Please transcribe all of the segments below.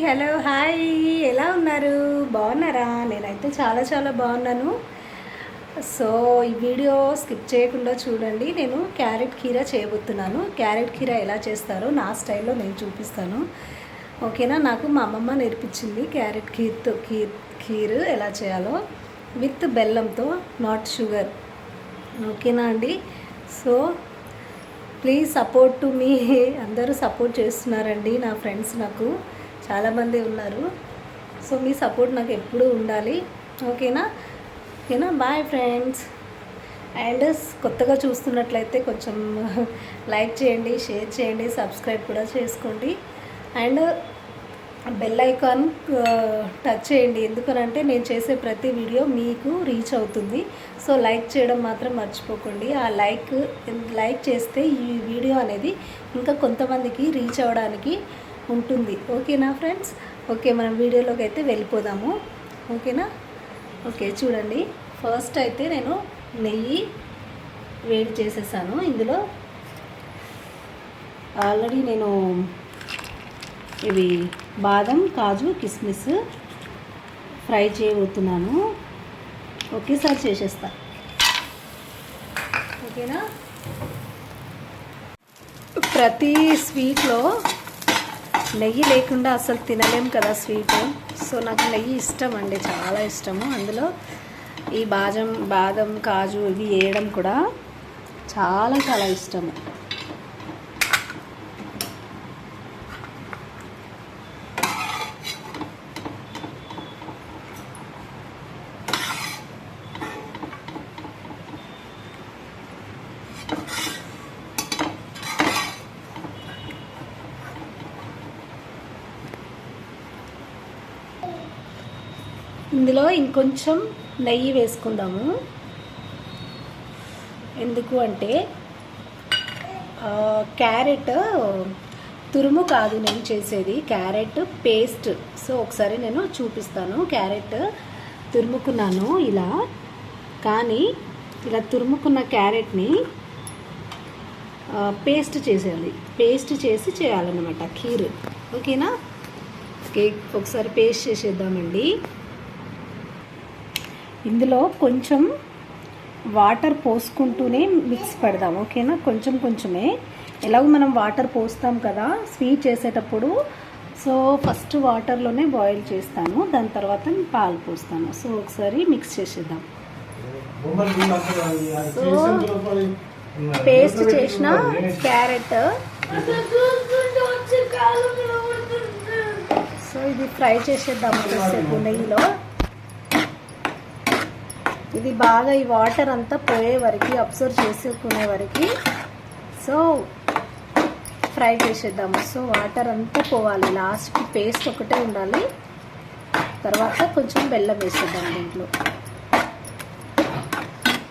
Hello hi. ఎలా ఉన్నారు? బాగున్నారా? నేనైతే చాలా చాలా బాగున్నాను. సో ఈ వీడియో స్కిప్ చేయకుండా చూడండి. నేను క్యారెట్ కీర చేయబోతున్నాను. క్యారెట్ కీర ఎలా చేస్తారో నా స్టైల్లో నేను చూపిస్తాను. ఓకేనా? నాకు మా అమ్మమ్మ నేర్పించింది క్యారెట్ కీర్తో కీర్ కీర్ ఎలా చేయాలో. విత్ బెల్లంతో నాట్ షుగర్. ఓకేనా అండి? So please support to me. అందరూ సపోర్ట్ చేస్తున్నారండి నా ఫ్రెండ్స్ నాకు. చాలామంది ఉన్నారు. సో మీ సపోర్ట్ నాకు ఎప్పుడూ ఉండాలి. ఓకేనా? ఓకేనా? Bye friends. అండ్ కొత్తగా చూస్తున్నట్లయితే కొంచెం లైక్ చేయండి షేర్ చేయండి సబ్స్క్రైబ్ కూడా చేసుకోండి. అండ్ బెల్ ఐకాన్ టచ్ చేయండి. ఎందుకనంటే నేను చేసే ప్రతి వీడియో మీకు రీచ్ అవుతుంది. సో లైక్ చేయడం మాత్రం మర్చిపోకండి. ఆ లైక్ లైక్ చేస్తే ఈ వీడియో అనేది ఇంకా కొంతమందికి రీచ్ అవ్వడానికి ఉంటుంది. ఓకేనా ఫ్రెండ్స్? ఓకే మనం వీడియోలోకి అయితే వెళ్ళిపోదాము. ఓకేనా? ఓకే చూడండి. ఫస్ట్ అయితే నేను నెయ్యి వేడి చేసేసాను. ఇందులో ఆల్రెడీ నేను ఇవి బాదం కాజు కిస్మిస్ ఫ్రై చేయబోతున్నాను. ఒకేసారి చేసేస్తా. ఓకేనా? ప్రతి స్వీట్లో నెయ్యి లేకుండా అసలు తినలేం కదా స్వీట్. సో నాకు నెయ్యి ఇష్టం అండి చాలా ఇష్టము. అందులో ఈ బాదం బాదం కాజు ఇవి వేయడం కూడా చాలా చాలా ఇష్టము. ఇందులో ఇంకొంచెం నెయ్యి వేసుకుందాము. ఎందుకు అంటే క్యారెట్ తురుము కాదు నేను చేసేది క్యారెట్ పేస్ట్. సో ఒకసారి నేను చూపిస్తాను. క్యారెట్ తురుముకున్నాను ఇలా. కానీ ఇలా తురుముకున్న క్యారెట్ని పేస్ట్ చేసేయాలి. పేస్ట్ చేసి చేయాలన్నమాట ఖీర్ ఓకేనా? కేక్ ఒకసారి పేస్ట్ చేసేద్దామండి. ఇందులో కొంచెం వాటర్ పోసుకుంటూనే మిక్స్ పెడదాం ఓకేనా? కొంచెం కొంచెమే. ఎలాగో మనం వాటర్ పోస్తాం కదా స్వీట్ చేసేటప్పుడు. సో ఫస్ట్ వాటర్లోనే బాయిల్ చేస్తాను దాని తర్వాత పాలు పోస్తాను. సో ఒకసారి మిక్స్ చేసేద్దాం. పేస్ట్ చేసిన క్యారెట్. సో ఇది ఫ్రై చేసేద్దాం కొద్దిసేపు నెయ్యిలో. ఇది బాగా ఈ వాటర్ అంతా పోయే వరకు అబ్జర్వ్ చేసుకునే వరకు. సో ఫ్రై చేసేద్దాము. సో వాటర్ అంతా పోవాలి. లాస్ట్కి పేస్ట్ ఒకటే ఉండాలి. తర్వాత కొంచెం బెల్లం వేసేద్దాం దీంట్లో.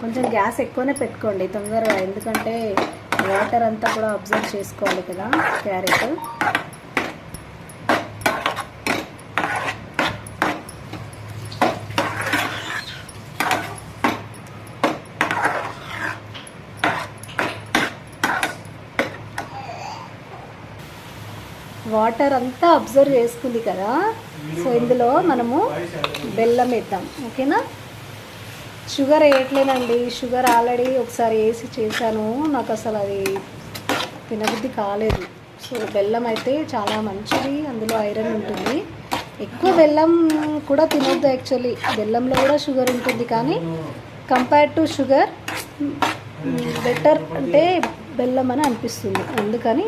కొంచెం గ్యాస్ ఎక్కువనే పెట్టుకోండి తొందరగా ఎందుకంటే వాటర్ అంతా కూడా అబ్జర్వ్ చేసుకోవాలి కదా క్యారెట్. వాటర్ అంతా అబ్జర్వ్ చేసుకుంది కదా. సో ఇందులో మనము బెల్లం వేద్దాం. ఓకేనా? షుగర్ వేయట్లేనండి షుగర్ ఆల్రెడీ ఒకసారి వేసి చేశాను. నాకు అసలు అది తినబుద్ధి కాలేదు. సో బెల్లం అయితే చాలా మంచిది. అందులో ఐరన్ ఉంటుంది. ఎక్కువ బెల్లం కూడా తినొద్దు యాక్చువల్లీ. బెల్లంలో కూడా షుగర్ ఉంటుంది కానీ కంపేర్ టు షుగర్ బెటర్ అంటే బెల్లం అని అనిపిస్తుంది. అందుకని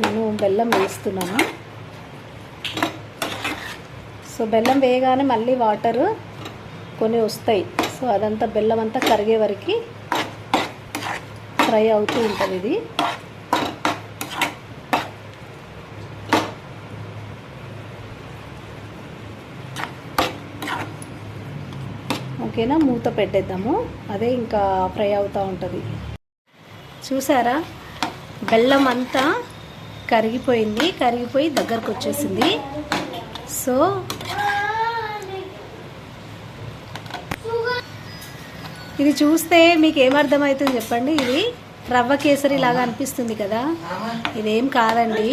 నేను బెల్లం వేస్తున్నాను. సో బెల్లం వేయగానే మళ్ళీ వాటర్ కొన్ని వస్తాయి. సో అదంతా బెల్లం అంతా కరిగే వరకు ఫ్రై అవుతూ ఉంటుంది ఇది. ఓకేనా? మూత పెట్టేద్దాము. అదే ఇంకా ఫ్రై అవుతూ ఉంటుంది. చూసారా? బెల్లం అంతా కరిగిపోయింది కరిగిపోయి దగ్గరకు వచ్చేసింది సో ఇది చూస్తే మీకు ఏమర్థమవుతుంది చెప్పండి. ఇది రవ్వ కేసరి లాగా అనిపిస్తుంది కదా. ఇదేం కాదండి.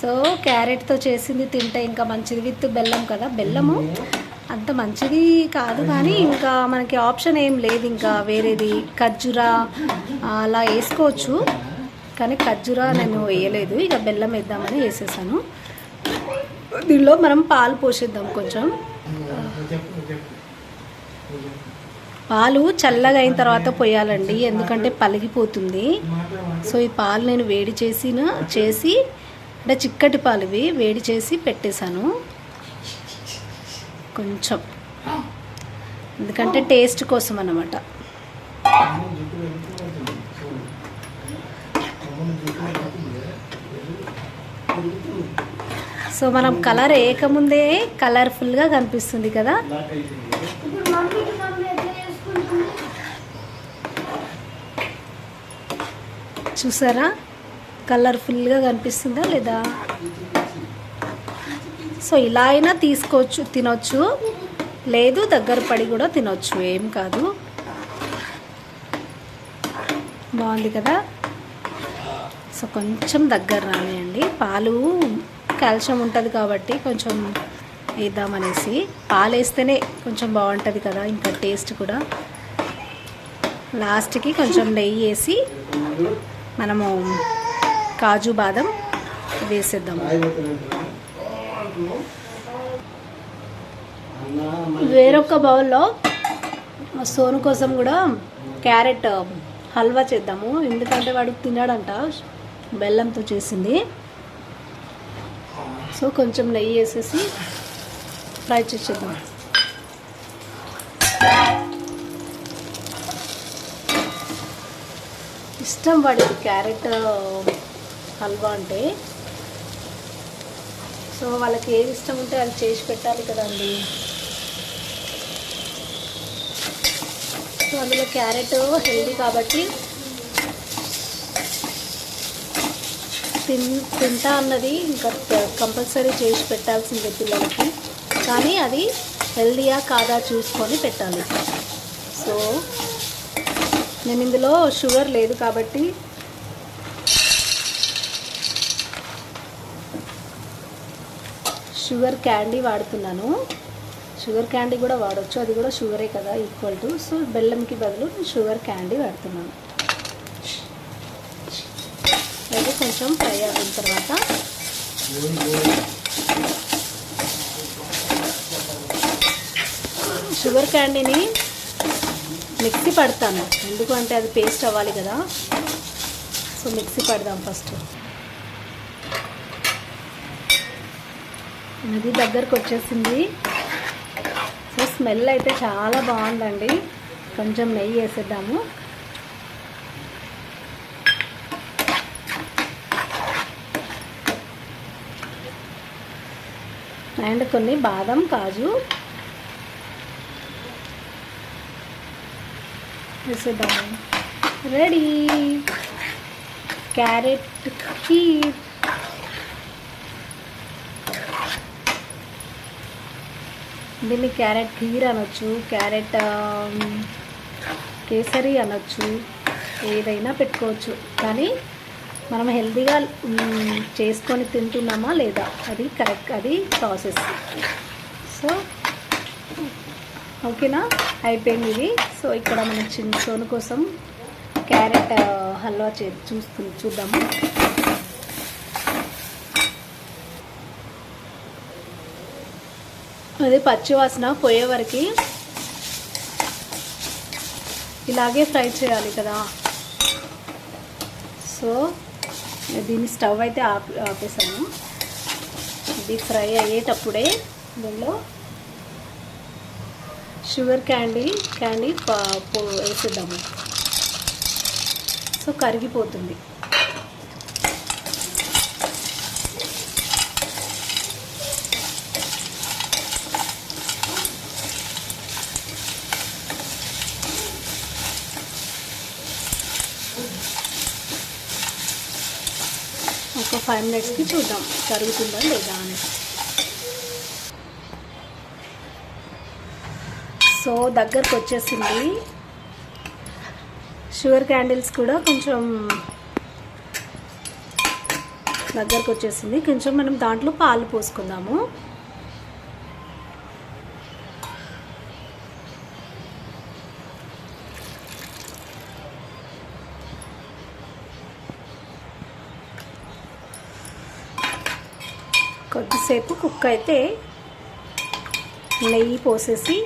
సో క్యారెట్తో చేసింది తింటే ఇంకా మంచిది విత్ బెల్లం కదా. బెల్లము అంత మంచిది కాదు కానీ ఇంకా మనకి ఆప్షన్ ఏం లేదు. ఇంకా వేరేది ఖర్జూరా అలా వేసుకోవచ్చు. కానీ ఖర్జూరా నేను వేయలేదు. ఇక బెల్లం వేద్దామని వేసేసాను. దీనిలో మనం పాలు పోసేద్దాం కొంచెం. పాలు చల్లగా అయిన తర్వాత పోయాలండి. ఎందుకంటే పలిగిపోతుంది. సో ఈ పాలు నేను వేడి చేసిన చేసి అంటే చిక్కటి పాలు ఇవి వేడి చేసి పెట్టేశాను. కొంచెం. ఎందుకంటే టేస్ట్ కోసం అన్నమాట. సో మనం కలర్ వేయకముందే కలర్ఫుల్గా కనిపిస్తుంది కదా. చూసారా? కలర్ఫుల్గా కనిపిస్తుందా లేదా? సో ఇలా అయినా తీసుకోవచ్చు తినొచ్చు. లేదు దగ్గర పడి కూడా తినొచ్చు. ఏం కాదు. బాగుంది కదా? సో కొంచెం దగ్గర రానియండి. పాలు కాల్షియం ఉంటుంది కాబట్టి కొంచెం వేద్దామనేసి పాలు వేస్తేనే కొంచెం బాగుంటుంది కదా ఇంకా టేస్ట్ కూడా. లాస్ట్కి కొంచెం నెయ్యి వేసి మనము కాజు బాదం వేసేద్దాము. వేరొక బౌల్లో సోను కోసం కూడా క్యారెట్ హల్వా చేద్దాము. ఎందుకంటే వాడు తిన్నాడంట బెల్లంతో చేసింది. సో కొంచెం నెయ్యి వేసేసి ఫ్రై చేసేద్దాం ఇష్టం వాడికి క్యారెట్ హల్వా అంటే. సో వాళ్ళకి ఏది ఇష్టం ఉంటే అది చేసి పెట్టాలి కదండి. సో అందులో క్యారెట్ హెల్దీ కాబట్టి తిన్ తింటా అన్నది ఇంకా కంపల్సరీ చేసి పెట్టాల్సిందే పిల్లలకి. కానీ అది హెల్దీయా కాదా చూసుకొని పెట్టాలి. సో నేను ఇందులో షుగర్ లేదు కాబట్టి షుగర్ క్యాండీ వాడుతున్నాను. షుగర్ క్యాండీ కూడా వాడచ్చు. అది కూడా షుగరే కదా ఈక్వల్ టు. సో బెల్లంకి బదులు షుగర్ క్యాండీ వాడుతున్నాను అయితే కొంచెం ఫ్రై అయిన తర్వాత షుగర్ క్యాండీని మిక్సీ పడతాను. ఎందుకంటే అది పేస్ట్ అవ్వాలి కదా. సో మిక్సీ పడదాం ఫస్ట్. అది దగ్గరకు వచ్చేసింది. సో స్మెల్ అయితే చాలా బాగుందండి. కొంచెం నెయ్యి వేసేద్దాము. అండ్ కొన్ని బాదం కాజు. రెడీ క్యారెట్ కీర్ దీన్ని క్యారెట్ కీర్ అనొచ్చు క్యారెట్ కేసరి అనొచ్చు ఏదైనా పెట్టుకోవచ్చు. కానీ మనం హెల్తీగా చేసుకొని తింటున్నామా లేదా? అది కరెక్ట్ అది ప్రాసెస్. సో ఓకేనా? అయిపోయింది ఇది. సో ఇక్కడ మనం చిన్న సోను కోసం క్యారెట్ హల్వా చే చూస్తు చూద్దాము. అది పచ్చివాసన పోయే వరకు ఇలాగే ఫ్రై చేయాలి కదా. సో దీన్ని స్టవ్ అయితే ఆపి ఆపేసాను. ఇది ఫ్రై అయ్యేటప్పుడే దీనిలో షుగర్ క్యాండీ క్యాండీ వేసేద్దాము. సో కరిగిపోతుంది. ఫైవ్ మినిట్స్కి చూద్దాం కరుగుతుందా లేదా అని సో దగ్గరకు వచ్చేసింది. షుగర్ క్యాండిల్స్ కూడా కొంచెం దగ్గరకు వచ్చేసింది. కొంచెం మనం దాంట్లో పాలు పోసుకుందాము. కుక్ అయితే నెయ్యి పోసేసి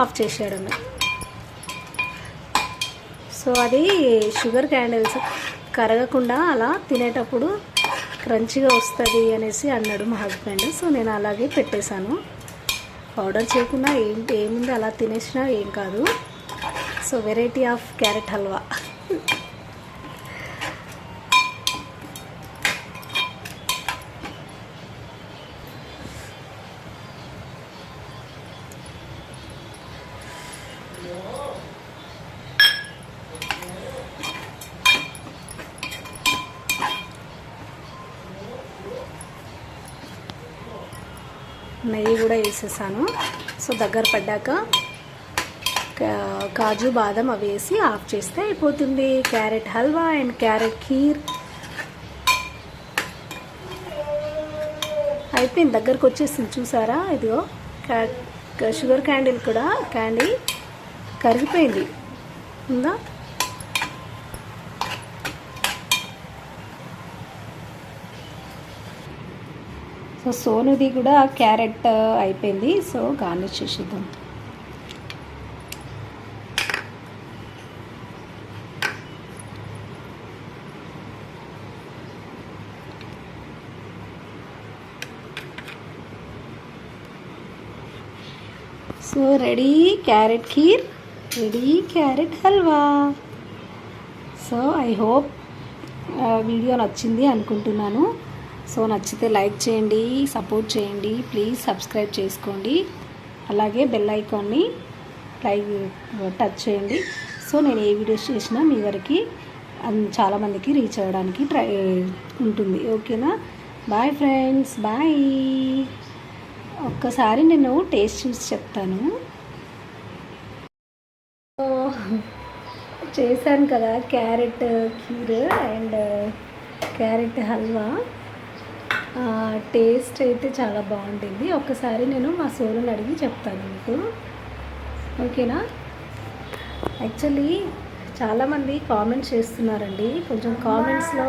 ఆఫ్ చేసేయడమే. సో అది షుగర్ క్యాండిల్స్ కరగకుండా అలా తినేటప్పుడు క్రంచిగా వస్తుంది అనేసి అన్నాడు మా హస్బెండ్. సో నేను అలాగే పెట్టేశాను. ఆర్డర్ చేయకుండా ఏంటి ఏముంది అలా తినేసినా ఏం కాదు. So variety of carrot halwa. నెయ్యి కూడా వేసేసాను. సో దగ్గర పడ్డాక కా- కాజు బాదం అవి వేసి ఆఫ్ చేస్తే అయిపోతుంది. Carrot halwa and carrot kheer. అయిపోయింది. దగ్గరకు వచ్చేసింది. చూసారా? ఇదిగో క్యా- షుగర్ క్యాండిల్ కూడా క్యాండీ కరిగిపోయింది. ఉందా? సో సోనుది కూడా క్యారెట్ అయిపోయింది. సో గార్నిష్ చేసేద్దాం. So ready carrot kheer ready carrot halwa. So I hope video నచ్చింది అనుకుంటున్నాను. సో నచ్చితే లైక్ చేయండి సపోర్ట్ చేయండి ప్లీజ్ సబ్స్క్రైబ్ చేసుకోండి. అలాగే బెల్ ఐకాన్ని లైక్ టచ్ చేయండి. సో నేను ఏ వీడియోస్ చేసినా మీ వరకు చాలామందికి రీచ్ అవ్వడానికి ట్రై ఉంటుంది. ఓకేనా? Bye friends bye. ఒక్కసారి నేను టేస్ట్ చూసి చెప్తాను. సో చేశాను కదా carrot kheer and carrot halwa. Taste అయితే చాలా బాగుంటుంది. ఒక్కసారి నేను మా సోరుని అడిగి చెప్తాను మీకు. ఓకేనా? యాక్చువల్లీ చాలామంది కామెంట్స్ చేస్తున్నారండి. కొంచెం కామెంట్స్లో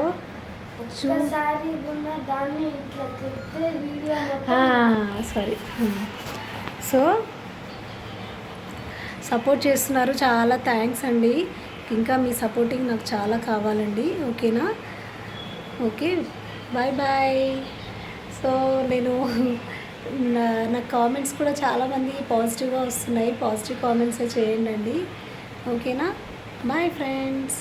సారీ సో సపోర్ట్ చేస్తున్నారు. చాలా థ్యాంక్స్ అండి. ఇంకా మీ సపోర్టింగ్ నాకు చాలా కావాలండి. ఓకేనా? ఓకే. Bye bye. సో నేను నా నా కామెంట్స్ కూడా చాలామంది పాజిటివ్గా వస్తున్నాయి. పాజిటివ్ కామెంట్సే చేయండి ఓకేనా బాయ్ ఫ్రెండ్స్